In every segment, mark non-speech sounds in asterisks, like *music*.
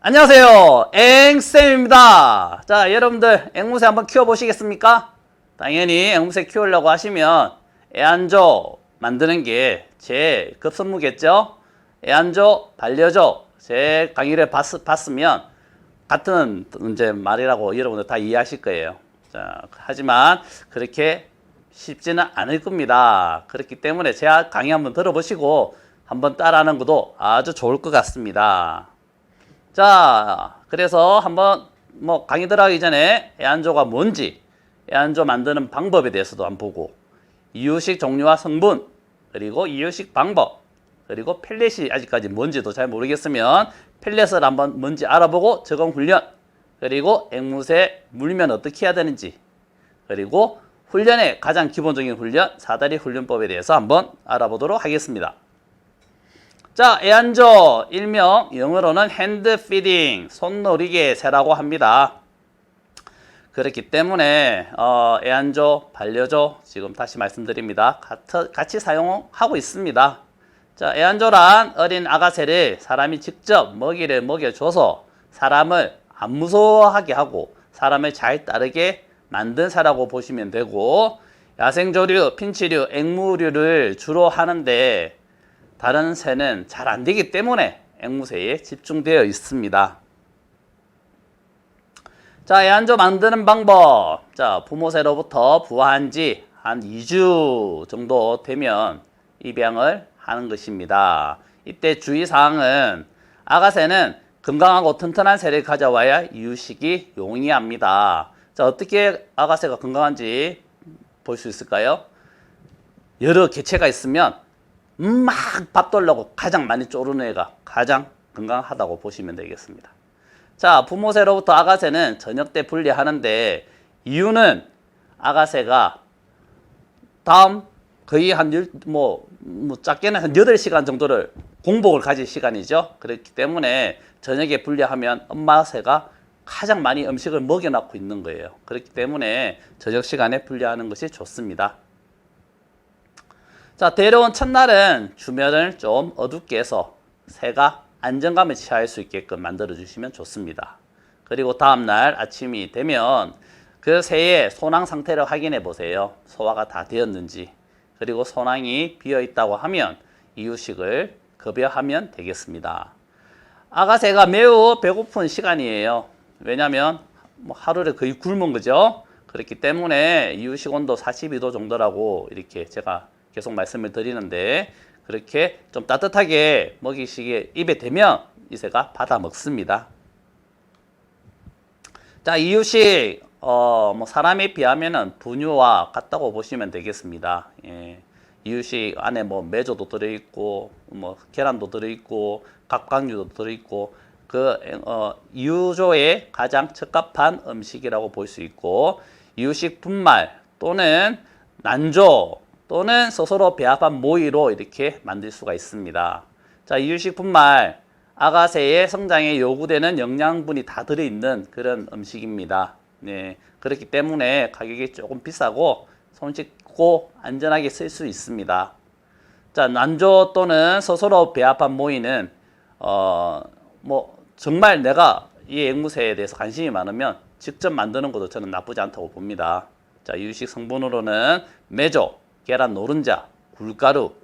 안녕하세요. 앵쌤입니다. 자, 여러분들 앵무새 한번 키워보시겠습니까? 당연히 앵무새 키우려고 하시면 애완조 만드는 게 제 급선무겠죠? 애완조, 반려조 제 강의를 봤, 봤으면 같은 이제 말이라고 여러분들 다 이해하실 거예요. 자, 하지만 그렇게 쉽지는 않을 겁니다. 그렇기 때문에 제가 강의 한번 들어보시고 한번 따라하는 것도 아주 좋을 것 같습니다. 자, 그래서 한번 뭐 강의 들어가기 전에 애완조가 뭔지, 애완조 만드는 방법에 대해서도 한번 보고, 이유식 종류와 성분, 그리고 이유식 방법, 그리고 펠렛이 아직까지 뭔지도 잘 모르겠으면 펠렛을 한번 뭔지 알아보고 적응 훈련, 그리고 앵무새 물면 어떻게 해야 되는지, 그리고 훈련의 가장 기본적인 훈련, 사다리 훈련법에 대해서 한번 알아보도록 하겠습니다. 자, 애완조 일명 영어로는 핸드 피딩, 손놀이개 새라고 합니다. 그렇기 때문에 어, 애완조, 반려조 지금 다시 말씀드립니다. 같이, 같이 사용하고 있습니다. 자, 애완조란 어린 아가새를 사람이 직접 먹이를 먹여줘서 사람을 안 무서워하게 하고 사람을 잘 따르게 만든 새라고 보시면 되고 야생조류, 핀치류, 앵무류를 주로 하는데 다른 새는 잘 안 되기 때문에 앵무새에 집중되어 있습니다. 자, 애완조 만드는 방법. 자, 부모새로부터 부화한 지 한 2주 정도 되면 입양을 하는 것입니다. 이때 주의사항은 아가새는 건강하고 튼튼한 새를 가져와야 이유식이 용이합니다. 자, 어떻게 아가새가 건강한지 볼 수 있을까요? 여러 개체가 있으면 막 밥 돌려고 가장 많이 쪼르는 애가 가장 건강하다고 보시면 되겠습니다. 자, 부모새로부터 아가새는 저녁 때 분리하는데 이유는 아가새가 다음 거의 한 열, 뭐, 뭐 작게는 한 8시간 정도를 공복을 가질 시간이죠. 그렇기 때문에 저녁에 분리하면 엄마 새가 가장 많이 음식을 먹여놓고 있는 거예요. 그렇기 때문에 저녁 시간에 분리하는 것이 좋습니다. 자, 데려온 첫날은 주변을 좀 어둡게 해서 새가 안정감을 취할 수 있게끔 만들어 주시면 좋습니다. 그리고 다음날 아침이 되면 그 새의 소낭 상태를 확인해 보세요. 소화가 다 되었는지. 그리고 소낭이 비어 있다고 하면 이유식을 급여하면 되겠습니다. 아가새가 매우 배고픈 시간이에요. 왜냐하면 뭐 하루를 거의 굶은 거죠. 그렇기 때문에 이유식 온도 42도 정도라고 이렇게 제가 계속 말씀을 드리는데 그렇게 좀 따뜻하게 먹이시기에 입에 대면 이 새가 받아 먹습니다. 자, 이유식 어, 뭐 사람에 비하면은 분유와 같다고 보시면 되겠습니다. 예. 이유식 안에 뭐 메조도 들어 있고 뭐 계란도 들어 있고 각각류도 들어 있고 그 어, 이유조에 가장 적합한 음식이라고 볼 수 있고 이유식 분말 또는 난조 또는 스스로 배합한 모이로 이렇게 만들 수가 있습니다. 자, 이유식 분말 아가새의 성장에 요구되는 영양분이 다 들어있는 그런 음식입니다. 네, 그렇기 때문에 가격이 조금 비싸고 손쉽고 안전하게 쓸 수 있습니다. 자, 난조 또는 스스로 배합한 모이는 어, 뭐 정말 내가 이 앵무새에 대해서 관심이 많으면 직접 만드는 것도 저는 나쁘지 않다고 봅니다. 자, 이유식 성분으로는 메조, 계란 노른자, 굴가루,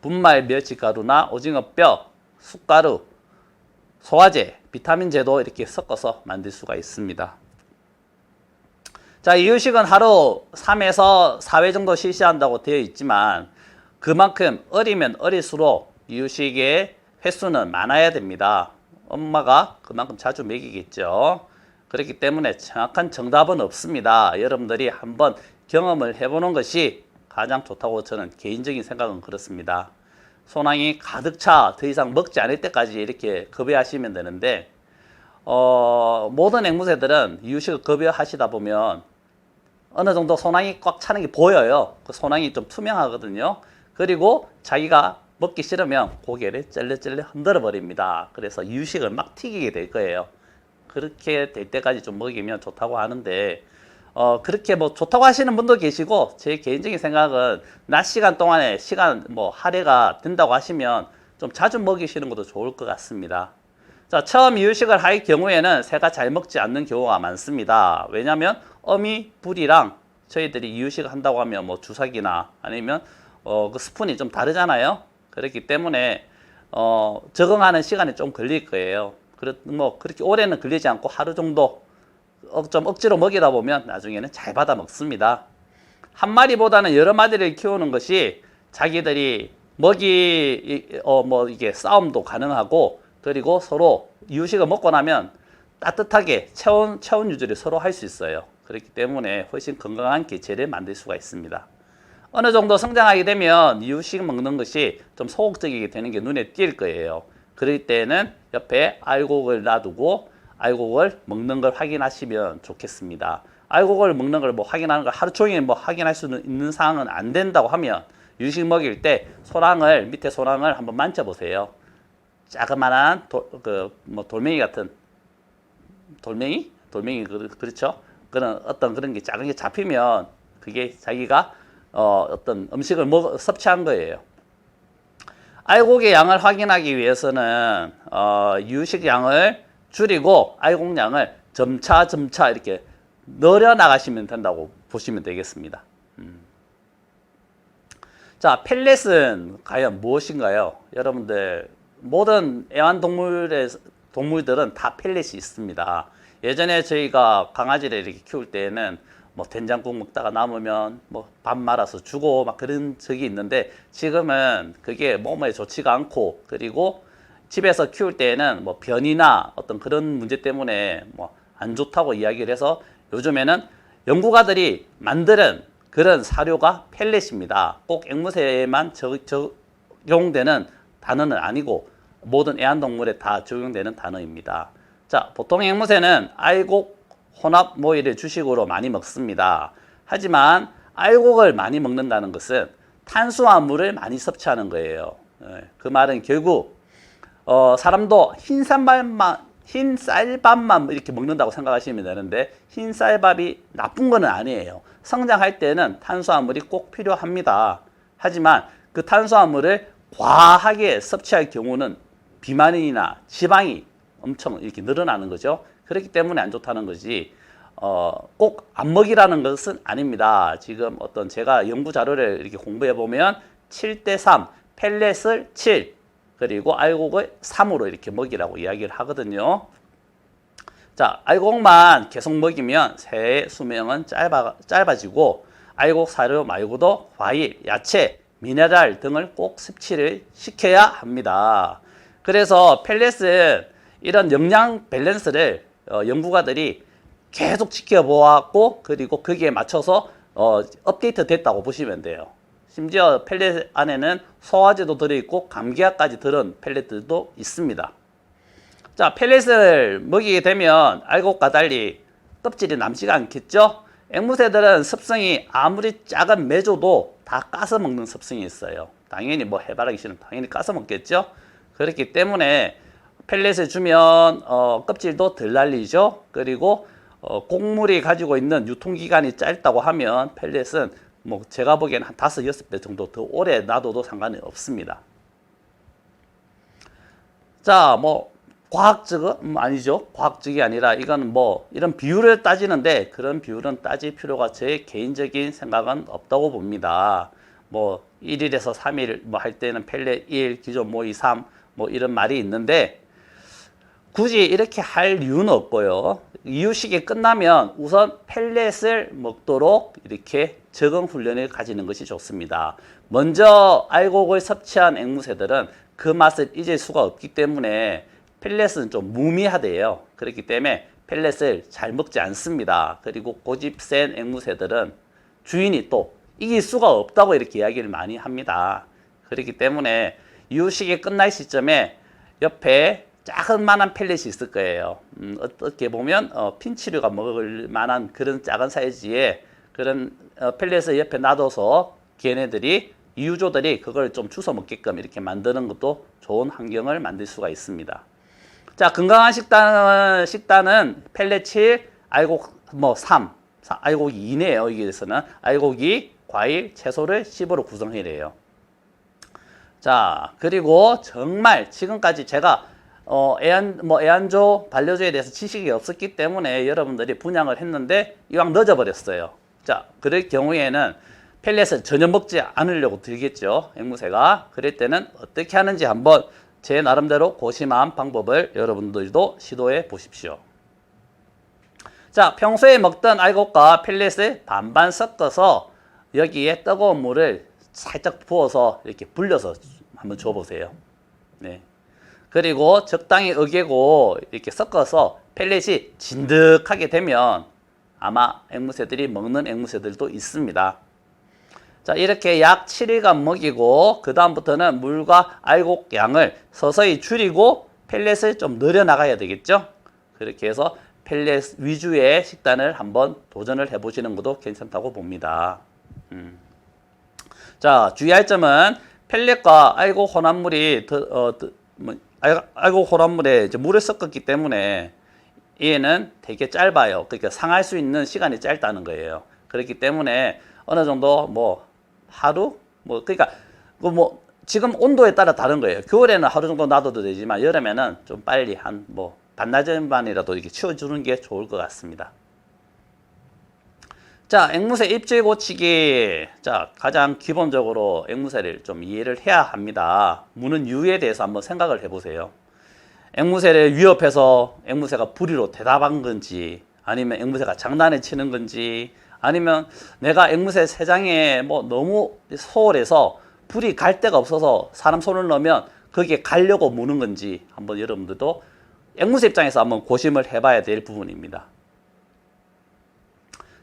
분말 멸치가루나 오징어 뼈, 쑥가루, 소화제, 비타민제도 이렇게 섞어서 만들 수가 있습니다. 자, 이유식은 하루 3에서 4회 정도 실시한다고 되어 있지만 그만큼 어리면 어릴수록 이유식의 횟수는 많아야 됩니다. 엄마가 그만큼 자주 먹이겠죠. 그렇기 때문에 정확한 정답은 없습니다. 여러분들이 한번 경험을 해보는 것이 가장 좋다고 저는 개인적인 생각은 그렇습니다. 소낭이 가득 차 더 이상 먹지 않을 때까지 이렇게 급여하시면 되는데 어, 모든 앵무새들은 이유식을 급여하시다 보면 어느 정도 소낭이 꽉 차는 게 보여요. 그 소낭이 좀 투명하거든요. 그리고 자기가 먹기 싫으면 고개를 찔레찔레 흔들어 버립니다. 그래서 이유식을 막 튀기게 될 거예요. 그렇게 될 때까지 좀 먹이면 좋다고 하는데 어 그렇게 뭐 좋다고 하시는 분도 계시고 제 개인적인 생각은 낮 시간 동안에 시간 뭐 할애가 된다고 하시면 좀 자주 먹이시는 것도 좋을 것 같습니다. 자, 처음 이유식을 할 경우에는 새가 잘 먹지 않는 경우가 많습니다. 왜냐하면 어미 불이랑 저희들이 이유식을 한다고 하면 뭐 주사기나 아니면 어, 그 스푼이 좀 다르잖아요. 그렇기 때문에 어, 적응하는 시간이 좀 걸릴 거예요. 그렇, 뭐 그렇게 오래는 걸리지 않고 하루 정도 어, 좀 억지로 먹이다 보면 나중에는 잘 받아 먹습니다. 한 마리보다는 여러 마리를 키우는 것이 자기들이 먹이 어 뭐 이게 싸움도 가능하고 그리고 서로 이유식을 먹고 나면 따뜻하게 체온 체온 유지를 서로 할 수 있어요. 그렇기 때문에 훨씬 건강한 개체를 만들 수가 있습니다. 어느 정도 성장하게 되면 이유식 먹는 것이 좀 소극적이게 되는 게 눈에 띌 거예요. 그럴 때는 옆에 알곡을 놔두고 알곡을 먹는 걸 확인하시면 좋겠습니다. 알곡을 먹는 걸 뭐 확인하는 걸 하루 종일 뭐 확인할 수 있는 상황은 안 된다고 하면 유식 먹일 때 소랑을 밑에 소랑을 한번 만져보세요. 자그만한 그뭐 돌멩이 같은 돌멩이 돌멩이 그, 그렇죠? 그런 어떤 그런 게 작은 게 잡히면 그게 자기가 어, 어떤 음식을 먹 섭취한 거예요. 알곡의 양을 확인하기 위해서는 어, 유식 양을 줄이고 알곡량을 점차 점차 이렇게 늘려 나가시면 된다고 보시면 되겠습니다. 음. 자, 펠렛은 과연 무엇인가요? 여러분들 모든 애완동물의 동물들은 다 펠렛이 있습니다. 예전에 저희가 강아지를 이렇게 키울 때에는 뭐 된장국 먹다가 남으면 뭐 밥 말아서 주고 막 그런 적이 있는데 지금은 그게 몸에 좋지가 않고 그리고 집에서 키울 때에는 뭐 변이나 어떤 그런 문제 때문에 뭐 안 좋다고 이야기를 해서 요즘에는 연구가들이 만드는 그런 사료가 펠렛입니다. 꼭 앵무새에만 적, 적용되는 단어는 아니고 모든 애완동물에 다 적용되는 단어입니다. 자, 보통 앵무새는 알곡 혼합 모이를 주식으로 많이 먹습니다. 하지만 알곡을 많이 먹는다는 것은 탄수화물을 많이 섭취하는 거예요. 예, 그 말은 결국 어, 사람도 흰 쌀밥만 흰 쌀밥만 이렇게 먹는다고 생각하시면 되는데 흰 쌀밥이 나쁜 거는 아니에요. 성장할 때는 탄수화물이 꼭 필요합니다. 하지만 그 탄수화물을 과하게 섭취할 경우는 비만이나 지방이 엄청 이렇게 늘어나는 거죠. 그렇기 때문에 안 좋다는 거지. 어, 꼭 안 먹이라는 것은 아닙니다. 지금 어떤 제가 연구 자료를 이렇게 공부해 보면 7대 3, 펠렛을 7, 그리고 알곡을 3으로 이렇게 먹이라고 이야기를 하거든요. 자, 알곡만 계속 먹이면 새의 수명은 짧아, 짧아지고 알곡 사료 말고도 과일, 야채, 미네랄 등을 꼭 섭취를 시켜야 합니다. 그래서 펠렛은 이런 영양 밸런스를 어, 연구가들이 계속 지켜보았고 그리고 거기에 맞춰서 어, 업데이트 됐다고 보시면 돼요. 심지어 펠렛 안에는 소화제도 들어있고 감기약까지 들은 펠렛들도 있습니다. 자, 펠렛을 먹이게 되면 알곡과 달리 껍질이 남지가 않겠죠? 앵무새들은 습성이 아무리 작은 매조도 다 까서 먹는 습성이 있어요. 당연히 뭐 해바라기 씨는 당연히 까서 먹겠죠? 그렇기 때문에 펠렛을 주면 어, 껍질도 덜 날리죠. 그리고 어, 곡물이 가지고 있는 유통기간이 짧다고 하면 펠렛은 뭐 제가 보기에는 한 다섯 여섯 배 정도 더 오래 놔둬도 상관이 없습니다. 자, 뭐 과학적 음, 아니죠. 과학적이 아니라 이거는 뭐 이런 비율을 따지는데 그런 비율은 따질 필요가 제 개인적인 생각은 없다고 봅니다. 뭐 1일에서 3일 뭐 할 때는 펠렛 1, 기존 모의 3, 뭐 이런 말이 있는데 굳이 이렇게 할 이유는 없고요. 이유식이 끝나면 우선 펠렛을 먹도록 이렇게 적응 훈련을 가지는 것이 좋습니다. 먼저 알곡을 섭취한 앵무새들은 그 맛을 잊을 수가 없기 때문에 펠렛은 좀 무미하대요. 그렇기 때문에 펠렛을 잘 먹지 않습니다. 그리고 고집 센 앵무새들은 주인이 또 이길 수가 없다고 이렇게 이야기를 많이 합니다. 그렇기 때문에 이유식이 끝날 시점에 옆에 작은 만한 펠렛이 있을 거예요. 음, 어떻게 보면 어, 핀치류가 먹을 만한 그런 작은 사이즈의 그런 어, 펠렛을 옆에 놔둬서 걔네들이 이유조들이 그걸 좀 주워 먹게끔 이렇게 만드는 것도 좋은 환경을 만들 수가 있습니다. 자, 건강한 식단은, 식단은 펠렛 7, 알곡 뭐 3, 알곡 2네요. 여기에서는 알곡 2, 과일, 채소를 10으로 구성해야 돼요. 자, 그리고 정말 지금까지 제가 어, 애완, 뭐, 애완조, 반려조에 대해서 지식이 없었기 때문에 여러분들이 분양을 했는데 이왕 늦어버렸어요. 자, 그럴 경우에는 펠렛을 전혀 먹지 않으려고 들겠죠. 앵무새가. 그럴 때는 어떻게 하는지 한번 제 나름대로 고심한 방법을 여러분들도 시도해 보십시오. 자, 평소에 먹던 알곡과 펠렛을 반반 섞어서 여기에 뜨거운 물을 살짝 부어서 이렇게 불려서 한번 줘보세요. 네. 그리고 적당히 으개고 이렇게 섞어서 펠렛이 진득하게 되면 아마 앵무새들이 먹는 앵무새들도 있습니다. 자, 이렇게 약 7일간 먹이고 그 다음부터는 물과 알곡 양을 서서히 줄이고 펠렛을 좀 늘려나가야 되겠죠? 그렇게 해서 펠렛 위주의 식단을 한번 도전을 해보시는 것도 괜찮다고 봅니다. 음. 자, 주의할 점은 펠렛과 알곡 혼합물이 더, 어, 더, 뭐, 알- 알곡 혼합물에 이제 물을 섞었기 때문에 얘는 되게 짧아요. 그러니까 상할 수 있는 시간이 짧다는 거예요. 그렇기 때문에 어느 정도 뭐 하루 뭐 그러니까 그뭐 지금 온도에 따라 다른 거예요. 겨울에는 하루 정도 놔둬도 되지만 여름에는 좀 빨리 한 뭐 반나절만이라도 이렇게 치워주는 게 좋을 것 같습니다. 자, 앵무새 입질 고치기. 자, 가장 기본적으로 앵무새를 좀 이해를 해야 합니다. 무는 이유에 대해서 한번 생각을 해보세요. 앵무새를 위협해서 앵무새가 불의로 대답한 건지, 아니면 앵무새가 장난을 치는 건지, 아니면 내가 앵무새 세장에 뭐 너무 소홀해서 불이 갈 데가 없어서 사람 손을 넣으면 거기에 가려고 무는 건지 한번 여러분들도 앵무새 입장에서 한번 고심을 해봐야 될 부분입니다.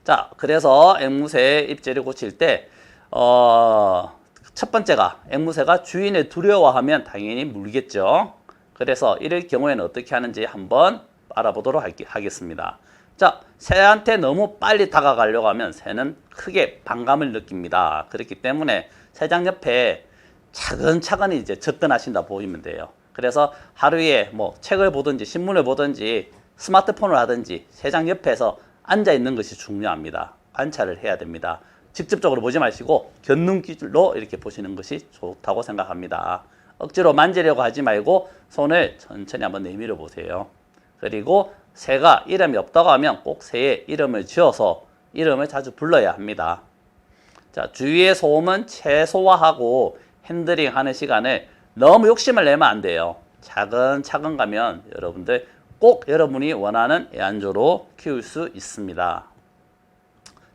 자, 그래서 앵무새 입질을 고칠 때, 어, 첫 번째가 앵무새가 주인을 두려워하면 당연히 물겠죠. 그래서 이럴 경우에는 어떻게 하는지 한번 알아보도록 하겠습니다. 자, 새한테 너무 빨리 다가가려고 하면 새는 크게 반감을 느낍니다. 그렇기 때문에 새장 옆에 차근차근히 이제 접근하신다 보이면 돼요. 그래서 하루에 뭐 책을 보든지 신문을 보든지 스마트폰을 하든지 새장 옆에서 앉아 있는 것이 중요합니다. 관찰을 해야 됩니다. 직접적으로 보지 마시고 곁눈길로 이렇게 보시는 것이 좋다고 생각합니다. 억지로 만지려고 하지 말고 손을 천천히 한번 내밀어 보세요. 그리고 새가 이름이 없다고 하면 꼭 새의 이름을 지어서 이름을 자주 불러야 합니다. 자, 주위의 소음은 최소화하고 핸들링 하는 시간을 너무 욕심을 내면 안 돼요. 차근차근 가면 여러분들 꼭 여러분이 원하는 애완조로 키울 수 있습니다.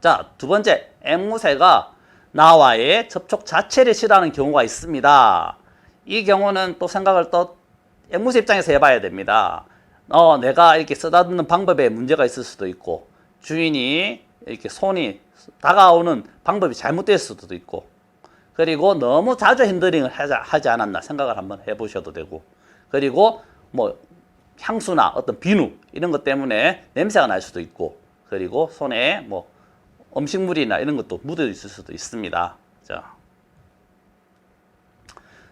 자, 두 번째, 앵무새가 나와의 접촉 자체를 싫어하는 경우가 있습니다. 이 경우는 또 생각을 또 앵무새 입장에서 해봐야 됩니다. 어, 내가 이렇게 쓰다듬는 방법에 문제가 있을 수도 있고, 주인이 이렇게 손이 다가오는 방법이 잘못될 수도 있고, 그리고 너무 자주 핸들링을 하지, 하지 않았나 생각을 한번 해보셔도 되고, 그리고 뭐 향수나 어떤 비누 이런 것 때문에 냄새가 날 수도 있고, 그리고 손에 뭐 음식물이나 이런 것도 묻어 있을 수도 있습니다. 자,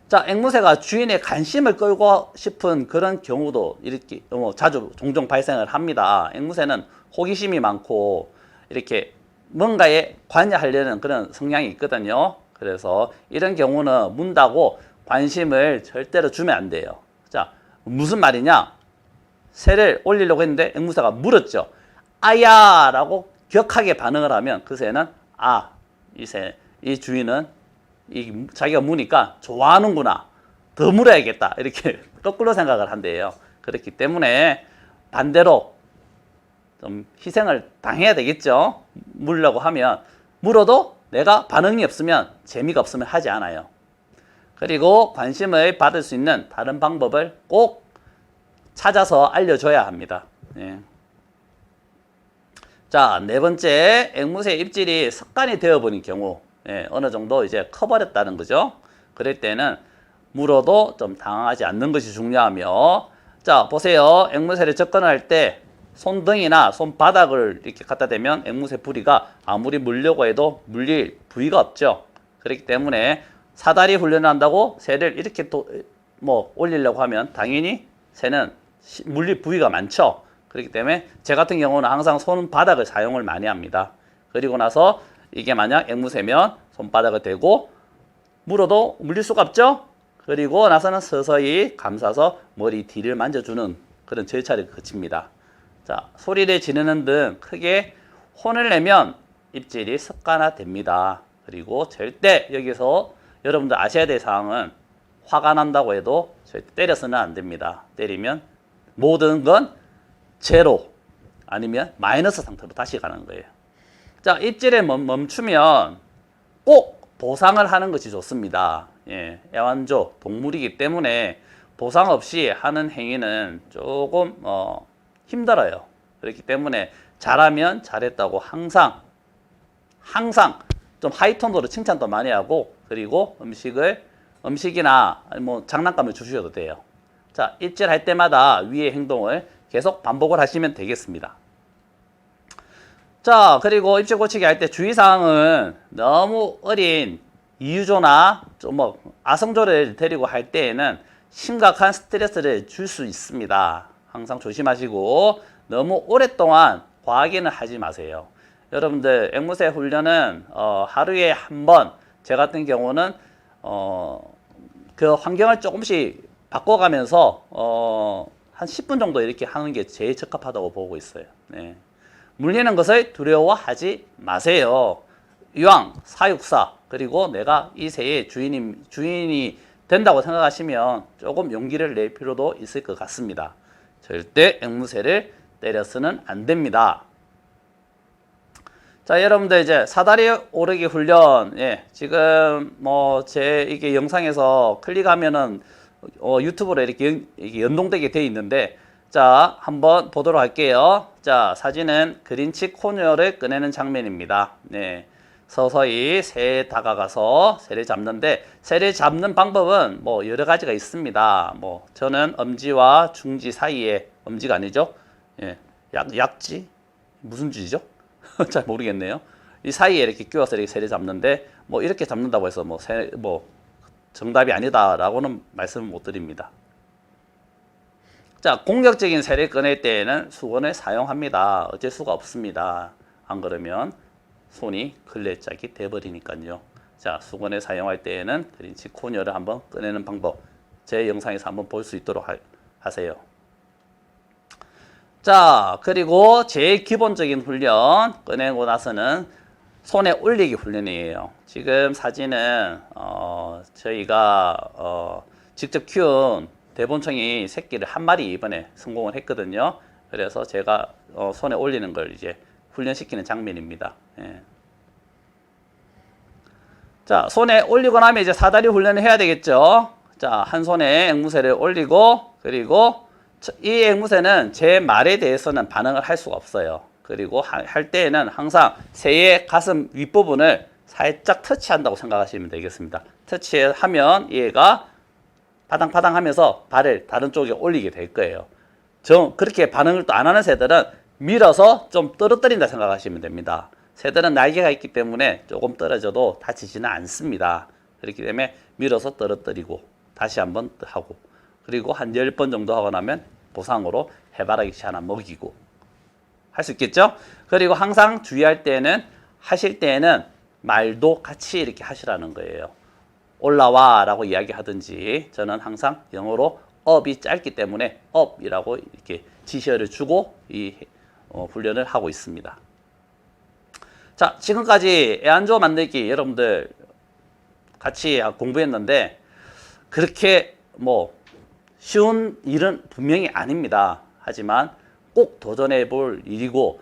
자, 앵무새가 주인의 관심을 끌고 싶은 그런 경우도 이렇게 뭐 자주 종종 발생을 합니다. 앵무새는 호기심이 많고 이렇게 뭔가에 관여하려는 그런 성향이 있거든요. 그래서 이런 경우는 문다고 관심을 절대로 주면 안 돼요. 자, 무슨 말이냐? 새를 올리려고 했는데 앵무새가 물었죠. 아야! 라고 격하게 반응을 하면 그 새는 아, 이 새, 이 주인은 이 자기가 무니까 좋아하는구나. 더 물어야겠다. 이렇게 *laughs* 거꾸로 생각을 한대요. 그렇기 때문에 반대로 좀 희생을 당해야 되겠죠. 물려고 하면 물어도 내가 반응이 없으면 재미가 없으면 하지 않아요. 그리고 관심을 받을 수 있는 다른 방법을 꼭 찾아서 알려줘야 합니다. 예. 자, 네 번째, 앵무새 입질이 습관이 되어버린 경우, 예, 어느 정도 이제 커버렸다는 거죠. 그럴 때는 물어도 좀 당황하지 않는 것이 중요하며, 자, 보세요. 앵무새를 접근할 때 손등이나 손바닥을 이렇게 갖다 대면 앵무새 부리가 아무리 물려고 해도 물릴 부위가 없죠. 그렇기 때문에 사다리 훈련을 한다고 새를 이렇게 또 뭐 올리려고 하면 당연히 새는 시- 물릴 부위가 많죠. 그렇기 때문에 제 같은 경우는 항상 손바닥을 사용을 많이 합니다. 그리고 나서 이게 만약 앵무새면 손바닥을 대고 물어도 물릴 수가 없죠. 그리고 나서는 서서히 감싸서 머리 뒤를 만져주는 그런 절차를 거칩니다. 자, 소리를 지르는 등 크게 혼을 내면 입질이 습관화됩니다. 그리고 절대 여기서 여러분들 아셔야 될 사항은 화가 난다고 해도 절대 때려서는 안 됩니다. 때리면 모든 건 제로 아니면 마이너스 상태로 다시 가는 거예요. 자, 입질에 멈- 멈추면 꼭 보상을 하는 것이 좋습니다. 예, 애완조 동물이기 때문에 보상 없이 하는 행위는 조금 어, 힘들어요. 그렇기 때문에 잘하면 잘했다고 항상 항상 좀 하이톤으로 칭찬도 많이 하고 그리고 음식을 음식이나 뭐 장난감을 주셔도 돼요. 자, 입질할 때마다 위의 행동을 계속 반복을 하시면 되겠습니다. 자, 그리고 입질 고치기 할 때 주의사항은 너무 어린 이유조나 좀 뭐 아성조를 데리고 할 때에는 심각한 스트레스를 줄 수 있습니다. 항상 조심하시고 너무 오랫동안 과하게는 하지 마세요. 여러분들 앵무새 훈련은 어, 하루에 한 번, 제 같은 경우는 어, 그 환경을 조금씩 바꿔가면서 어, 한 10분 정도 이렇게 하는 게 제일 적합하다고 보고 있어요. 네. 물리는 것을 두려워하지 마세요. 이왕 사육사 그리고 내가 이 새의 주인이 주인이 된다고 생각하시면 조금 용기를 낼 필요도 있을 것 같습니다. 절대 앵무새를 때려서는 안 됩니다. 자, 여러분들 이제 사다리 오르기 훈련, 예, 지금 뭐 제 이게 영상에서 클릭하면은 어, 유튜브로 이렇게, 연, 이렇게 연동되게 돼 있는데, 자, 한번 보도록 할게요. 자, 사진은 그린치 코너를 꺼내는 장면입니다. 네. 서서히 새에 다가가서 새를 잡는데 새를 잡는 방법은 뭐 여러 가지가 있습니다. 뭐 저는 엄지와 중지 사이에 엄지가 아니죠? 예, 약 약지 무슨 쥐죠? *laughs* 잘 모르겠네요. 이 사이에 이렇게 끼워서 이렇게 새를 잡는데 뭐 이렇게 잡는다고 해서 뭐 새뭐 정답이 아니다라고는 말씀을 못 드립니다. 자, 공격적인 새를 꺼낼 때에는 수건을 사용합니다. 어쩔 수가 없습니다. 안 그러면 손이 걸레짝이 돼버리니까요. 자, 수건을 사용할 때에는 그린치 코너를 한번 꺼내는 방법 제 영상에서 한번 볼 수 있도록 하, 하세요. 자, 그리고 제일 기본적인 훈련 꺼내고 나서는 손에 올리기 훈련이에요. 지금 사진은 어, 저희가 어, 직접 키운 대본청이 새끼를 한 마리 이번에 성공을 했거든요. 그래서 제가 어, 손에 올리는 걸 이제 훈련시키는 장면입니다. 예. 자, 손에 올리고 나면 이제 사다리 훈련을 해야 되겠죠. 자, 한 손에 앵무새를 올리고 그리고 저- 이 앵무새는 제 말에 대해서는 반응을 할 수가 없어요. 그리고 하- 할 때에는 항상 새의 가슴 윗부분을 살짝 터치한다고 생각하시면 되겠습니다. 터치하면 얘가 파당파당 하면서 발을 다른 쪽에 올리게 될 거예요. 저 그렇게 반응을 또 안 하는 새들은 밀어서 좀 떨어뜨린다 생각하시면 됩니다. 새들은 날개가 있기 때문에 조금 떨어져도 다치지는 않습니다. 그렇기 때문에 밀어서 떨어뜨리고 다시 한번 하고 그리고 한 10번 정도 하고 나면 보상으로 해바라기씨 하나 먹이고 할 수 있겠죠? 그리고 항상 주의할 때는 하실 때는 말도 같이 이렇게 하시라는 거예요. 올라와 라고 이야기하든지 저는 항상 영어로 up이 짧기 때문에 up이라고 이렇게 지시어를 주고 이 어, 훈련을 하고 있습니다. 자, 지금까지 애완조 만들기 여러분들 같이 공부했는데 그렇게 뭐 쉬운 일은 분명히 아닙니다. 하지만 꼭 도전해 볼 일이고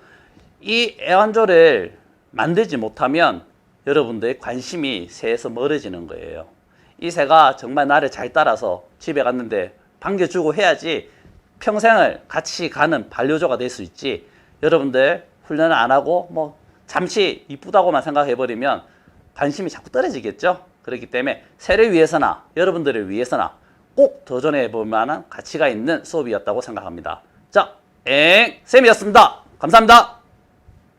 이 애완조를 만들지 못하면 여러분들의 관심이 새에서 멀어지는 거예요. 이 새가 정말 나를 잘 따라서 집에 갔는데 반겨주고 해야지 평생을 같이 가는 반려조가 될 수 있지. 여러분들 훈련을 안 하고 뭐 잠시 이쁘다고만 생각해 버리면 관심이 자꾸 떨어지겠죠. 그렇기 때문에 새를 위해서나 여러분들을 위해서나 꼭 도전해 볼 만한 가치가 있는 수업이었다고 생각합니다. 자, 엥 쌤이었습니다. 감사합니다.